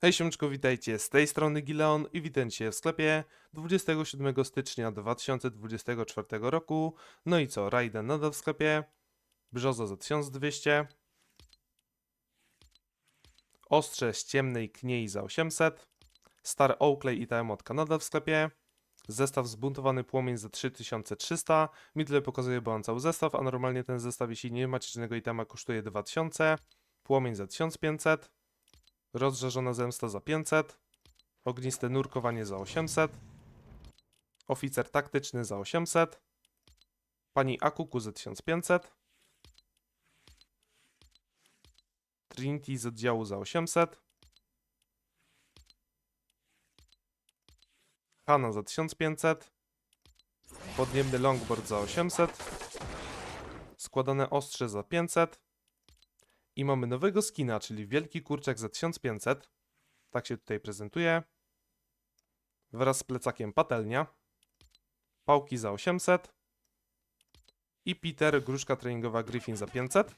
Hej siemczko, witajcie, z tej strony Gileon i witajcie w sklepie 27 stycznia 2024 roku. No i co, Raiden nadal w sklepie, Brzoza za 1200, Ostrze z ciemnej kniei za 800, Star Oakley i ta emotka nadal w sklepie, Zestaw zbuntowany płomień za 3300, mi tyle pokazuje, bo mam cały zestaw, a normalnie ten zestaw, jeśli nie macie żadnego itema, kosztuje 2000, płomień za 1500, Rozżarzona zemsta za 500, ogniste nurkowanie za 800, oficer taktyczny za 800, pani Akuku za 1500, Trinity z oddziału za 800, Hanna za 1500, podniebny longboard za 800, składane ostrze za 500, i mamy nowego skina, czyli wielki kurczak za 1500. Tak się tutaj prezentuje. Wraz z plecakiem patelnia. Pałki za 800. I Peter, gruszka treningowa Griffin za 500.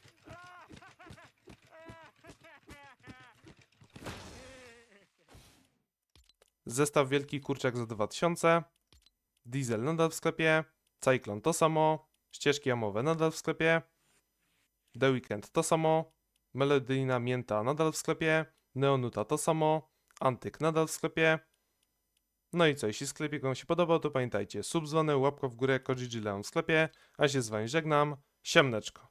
Zestaw wielki kurczak za 2000. Diesel nadal w sklepie. Cyclone to samo. Ścieżki amowe nadal w sklepie. The Weekend to samo. Melodyjna mięta nadal w sklepie, Neonuta to samo, Antyk nadal w sklepie. No i co, jeśli sklepik Wam się podobał, to pamiętajcie, sub dzwony, łapka w górę, Leon w sklepie, a się z Wami żegnam, siemneczko.